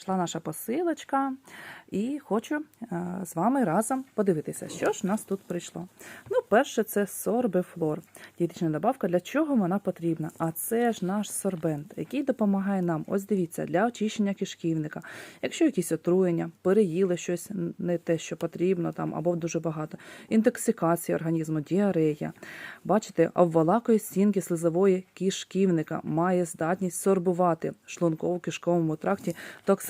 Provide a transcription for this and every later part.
Прийшла наша посилочка і хочу е, з вами разом подивитися, що ж нас тут прийшло. Ну, перше, це сорбифлор. Дієтична добавка, для чого вона потрібна? А це ж наш сорбент, який допомагає нам. Ось дивіться, для очищення кишківника. Якщо якісь отруєння, переїли щось не те, що потрібно, там або дуже багато, інтоксикація організму, діарея. Бачите, обволакує стінки слизової кишківника, має здатність сорбувати в шлунково-кишковому тракті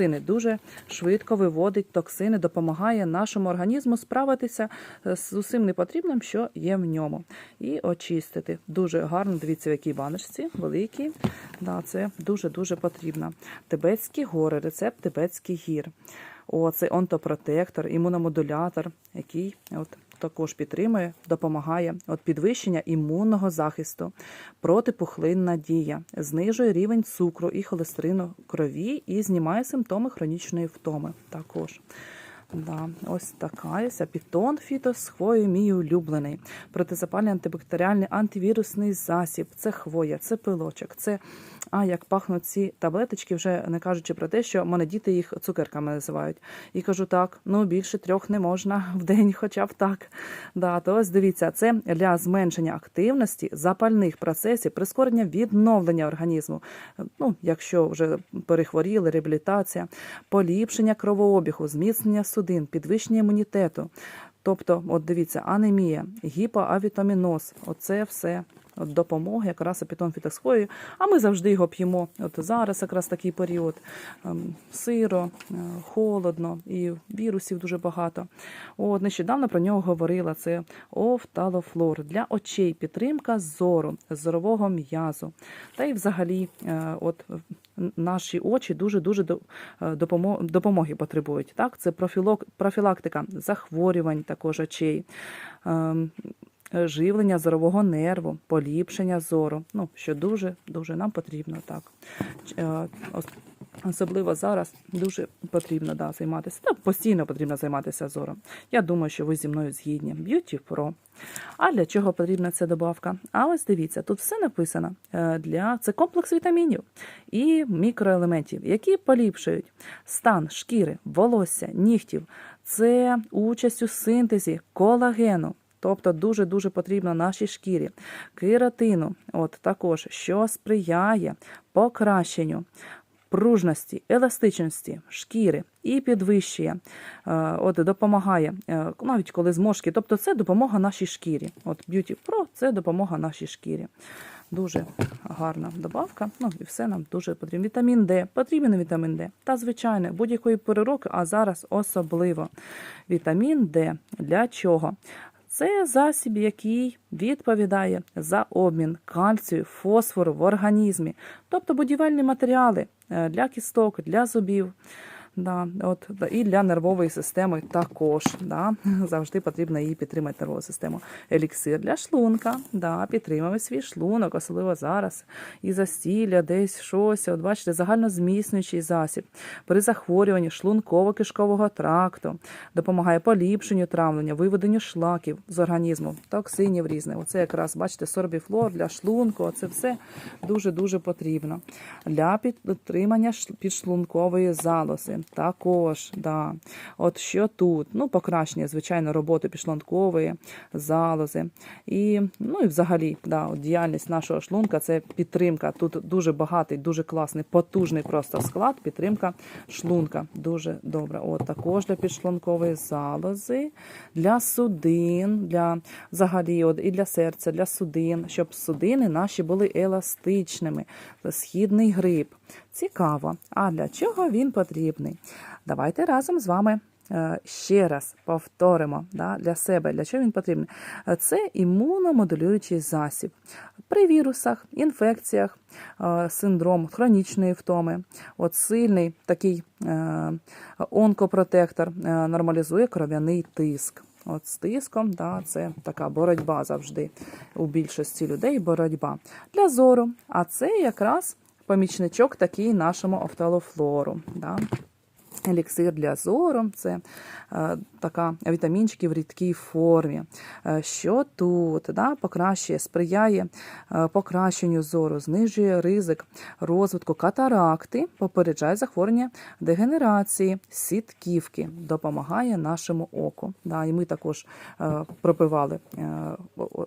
токсини. Дуже швидко виводить токсини, допомагає нашому організму справитися е, з усім непотрібним, що є в ньому. І очистити. Дуже гарно, дивіться, в якій баночці, великій. Да, це дуже-дуже потрібно. Тибетські гори, рецепт тибетських гір. О, це онтопротектор, імуномодулятор, який от також підтримує, допомагає от підвищення імунного захисту, протипухлинна дія, знижує рівень цукру і холестерину крові і знімає симптоми хронічної втоми. Також. Да, ось така є апітон фітос хвою мій улюблений. Протизапальний антибактеріальний антивірусний засіб. Це хвоя, це пилочок, це а як пахнуть ці таблеточки, вже не кажучи про те, що мене діти їх цукерками називають. І кажу, так, ну більше трьох не можна в день, хоча б так. Да, то ось дивіться, це для зменшення активності запальних процесів, прискорення відновлення організму. Ну, якщо вже перехворіли, реабілітація, поліпшення кровообігу, зміцнення судин, підвищення імунітету. Тобто, от дивіться, анемія, гіпоавітаміноз, оце все от допомога якраз апітон фітосхвою. А ми завжди його п'ємо. От зараз якраз такий період ем, сиро, е, холодно і вірусів дуже багато. От нещодавно про нього говорила. Це офталофлор для очей, підтримка зору, зорового м'язу. Та й взагалі, е, от наші очі дуже дуже допомоги потребують. Так, це профілок, профілактика захворювань також очей. ем, Живлення зорового нерву, поліпшення зору, ну що дуже дуже нам потрібно так. Ос- Особливо зараз дуже потрібно да, займатися. Та постійно потрібно займатися зором. Я думаю, що ви зі мною згідні. Beauty Pro. А для чого потрібна ця добавка? А ось дивіться, тут все написано. Е, Для це комплекс вітамінів і мікроелементів, які поліпшують стан шкіри, волосся, нігтів. Це участь у синтезі колагену. Тобто дуже-дуже потрібно нашій шкірі, кератину, от також, що сприяє покращенню пружності, еластичності шкіри і підвищує, е, от допомагає, е, навіть коли зморшки, тобто це допомога нашій шкірі. От Beauty Pro – це допомога нашій шкірі. Дуже гарна добавка. Ну і все нам дуже потрібно. Вітамін Д, потрібен вітамін Д. Та звичайно, будь-якої пори року, а зараз особливо. Вітамін Д для чого? Це засіб, який відповідає за обмін кальцію, фосфору в організмі, тобто будівельні матеріали для кісток, для зубів. Да, от, і для нервової системи також. Да, завжди потрібно її підтримати нервову систему. Еліксир для шлунка, да, підтримує свій шлунок, особливо зараз. І застілля, десь щось. От бачите, загальнозміцнюючий засіб при захворюванні шлунково-кишкового тракту, допомагає поліпшенню травлення, виведенню шлаків з організму, токсинів різних. Оце якраз, бачите, сорбіфлор для шлунку. Це все дуже-дуже потрібно. Для підтримання підшлункової залози. Також, да. От що тут? Ну, покращення, звичайно, роботи підшлункової залози. І, ну, і взагалі, да, от діяльність нашого шлунка це підтримка. Тут дуже багатий, дуже класний, потужний просто склад, підтримка шлунка. Дуже добре. От також для підшлункової залози, для судин, для взагалі, от, і для серця, для судин, щоб судини наші були еластичними. Східний гриб. Цікаво. А для чого він потрібний? Давайте разом з вами е, ще раз повторимо да, для себе, для чого він потрібний. Це імуномодулюючий засіб. При вірусах, інфекціях, е, синдром хронічної втоми, от сильний такий е, онкопротектор нормалізує кров'яний тиск. От з тиском, да, це така боротьба завжди у більшості людей боротьба для зору. А це якраз помічничок такий нашому офталофлору. Да. Еліксир для зору це е, така вітамінчики в рідкій формі. Е, що тут да, покращує, сприяє е, покращенню зору, знижує ризик розвитку катаракти, попереджає захворювання дегенерації, сітківки, допомагає нашому оку. Да, і ми також е, пропивали е,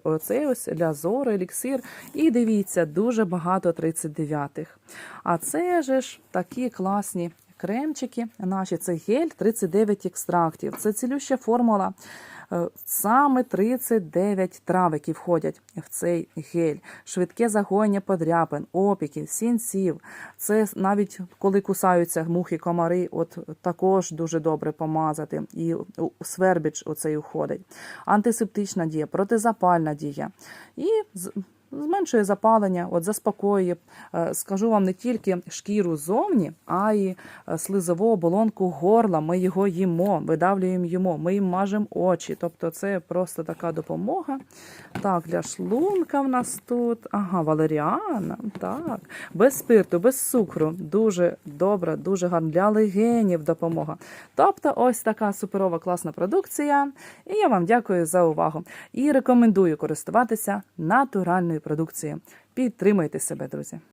оцей ось для зору, еліксир. І дивіться, дуже багато 39-х. А це ж такі класні кремчики наші. Це гель 39 екстрактів. Це цілюща формула. Е, Саме 39 трав, які входять в цей гель, швидке загоєння подряпин, опіків, сінців. Це навіть коли кусаються мухи, комари, от також дуже добре помазати. І свербіч оцей уходить. Антисептична дія, протизапальна дія. І зменшує запалення, от заспокоює. Е, Скажу вам не тільки шкіру зовні, а й е, слизову оболонку горла. Ми його їмо, видавлюємо йому, ми їм мажемо очі. Тобто це просто така допомога. Так, для шлунка в нас тут. Ага, валеріана. Так, без спирту, без цукру. Дуже добра, дуже гарна. Для легенів допомога. Тобто, ось така суперова класна продукція. І я вам дякую за увагу. І рекомендую користуватися натуральною продукцією. Підтримайте себе, друзі.